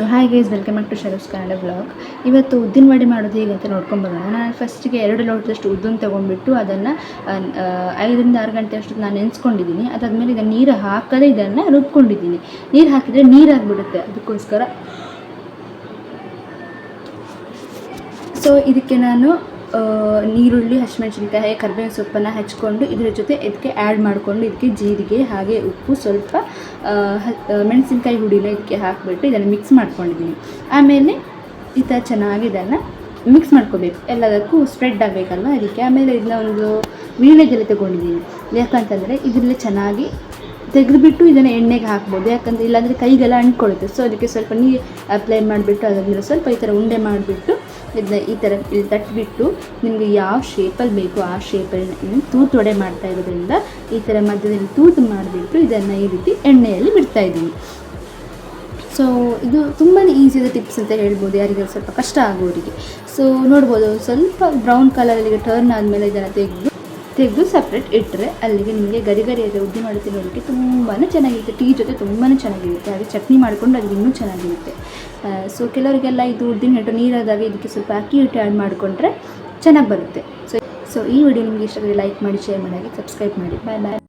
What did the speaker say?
So hi guys welcome back to Sharu's Kannada blog ಇವತ್ತು ಉದ್ದಿನ ವಡೆ ಮಾಡೋದು ಹೇಗೆ ಅಂತ ನೋಡ್ಕೊಂಡು ಬರೋಣ. ನಾನು ಫಸ್ಟಿಗೆ ಎರಡು ಲೋಟದಷ್ಟು ಉದ್ದನ್ನು ತೊಗೊಂಡ್ಬಿಟ್ಟು ಅದನ್ನು ಐದರಿಂದ ಆರು ಗಂಟೆ ಅಷ್ಟು ನಾನು ನೆನೆಸ್ಕೊಂಡಿದ್ದೀನಿ ಅದಾದಮೇಲೆ ಈಗ ನೀರು ಹಾಕದೆ ಇದನ್ನು ರುಬ್ಕೊಂಡಿದ್ದೀನಿ ನೀರು ಹಾಕಿದರೆ ನೀರಾಗ್ಬಿಡುತ್ತೆ ಅದಕ್ಕೋಸ್ಕರ. ಸೊ ಇದಕ್ಕೆ ನಾನು ನೀರುಳ್ಳಿ, ಹಸಿಮೆಣಸಿನ್ಕಾಯಿ, ಕರ್ಬೇವಿನ ಸೊಪ್ಪನ್ನು ಹಚ್ಕೊಂಡು ಇದರ ಜೊತೆ ಇದಕ್ಕೆ ಆ್ಯಡ್ ಮಾಡಿಕೊಂಡು ಇದಕ್ಕೆ ಜೀರಿಗೆ, ಹಾಗೆ ಉಪ್ಪು, ಸ್ವಲ್ಪ ಮೆಣಸಿನ್ಕಾಯಿ ಹುಡಿನ ಇದಕ್ಕೆ ಹಾಕಿಬಿಟ್ಟು ಇದನ್ನು ಮಿಕ್ಸ್ ಮಾಡ್ಕೊಂಡಿದ್ದೀನಿ ಆಮೇಲೆ ಈ ಥರ ಚೆನ್ನಾಗಿ ಇದನ್ನು ಮಿಕ್ಸ್ ಮಾಡ್ಕೋಬೇಕು. ಎಲ್ಲದಕ್ಕೂ ಸ್ಪ್ರೆಡ್ ಆಗಬೇಕಲ್ವ ಅದಕ್ಕೆ ಆಮೇಲೆ ಇದನ್ನ ಒಂದು ವೀಳ್ಯದೆಲೆ ತೊಗೊಂಡಿದ್ದೀನಿ ಯಾಕಂತಂದರೆ ಇದರಲ್ಲಿ ಚೆನ್ನಾಗಿ ತೆಗೆದುಬಿಟ್ಟು ಇದನ್ನು ಎಣ್ಣೆಗೆ ಹಾಕ್ಬೋದು. ಯಾಕಂದರೆ ಇಲ್ಲಾಂದರೆ ಕೈಗೆಲ್ಲ ಅಂಟ್ಕೊಳ್ಳುತ್ತೆ ಸೊ ಅದಕ್ಕೆ ಸ್ವಲ್ಪ ನೀರು ಅಪ್ಲೈ ಮಾಡಿಬಿಟ್ಟು ಅದರಲ್ಲಿ ಸ್ವಲ್ಪ ಈ ಥರ ಉಂಡೆ ಮಾಡಿಬಿಟ್ಟು ಇದನ್ನ ಈ ಥರ ಇಲ್ಲಿ ತಟ್ಟಿಬಿಟ್ಟು ನಿಮಗೆ ಯಾವ ಶೇಪಲ್ಲಿ ಬೇಕು ಆ ಶೇಪಲ್ಲಿ ನೀವು ತೂತು ಒಡೆ ಮಾಡ್ತಾ ಇರೋದ್ರಿಂದ ಈ ಥರ ಮಧ್ಯದಲ್ಲಿ ತೂತು ಮಾಡಿಬಿಟ್ಟು ಇದನ್ನು ಈ ರೀತಿ ಎಣ್ಣೆಯಲ್ಲಿ ಬಿಡ್ತಾ ಇದ್ದೀನಿ ಸೊ ಇದು ತುಂಬಾ ಈಸಿಯಾದ ಟಿಪ್ಸ್ ಅಂತ ಹೇಳ್ಬೋದು. ಯಾರಿಗೆ ಸ್ವಲ್ಪ ಕಷ್ಟ ಆಗೋರಿಗೆ. ಸೊ ನೋಡ್ಬೋದು, ಸ್ವಲ್ಪ ಬ್ರೌನ್ ಕಲರಲ್ಲಿ ಟರ್ನ್ ಆದಮೇಲೆ ಇದನ್ನು ತೆಗೆದು ತೆಗೆದು ಸಪ್ರೇಟ್ ಇಟ್ಟರೆ ಅಲ್ಲಿಗೆ ನಿಮಗೆ ಗರಿ ಗರಿಯಾದ ಉದ್ದಿ ಮಾಡಿ ತಿನ್ನೋದಕ್ಕೆ ತುಂಬಾ ಚೆನ್ನಾಗಿರುತ್ತೆ. ಟೀ ಜೊತೆ ತುಂಬಾ ಚೆನ್ನಾಗಿರುತ್ತೆ. ಹಾಗೆ ಚಟ್ನಿ ಮಾಡಿಕೊಂಡು ಅದು ಇನ್ನೂ ಚೆನ್ನಾಗಿರುತ್ತೆ. ಸೊ ಕೆಲವರಿಗೆಲ್ಲ ಇದು ಉದ್ದಿನ ಹಿಟ್ಟು ನೀರಾದಾಗ ಇದಕ್ಕೆ ಸ್ವಲ್ಪ ಅಕ್ಕಿ ಹಿಟ್ಟು ಆ್ಯಡ್ ಮಾಡಿಕೊಂಡ್ರೆ ಚೆನ್ನಾಗಿ ಬರುತ್ತೆ. ಸೊ ಸೊ ಈ ವಿಡಿಯೋ ನಿಮಗೆ ಇಷ್ಟ ಲೈಕ್ ಮಾಡಿ ಶೇರ್ ಮಾಡಿ ಸಬ್ಸ್ಕ್ರೈಬ್ ಮಾಡಿ. ಬಾಯ್ ಬಾಯ್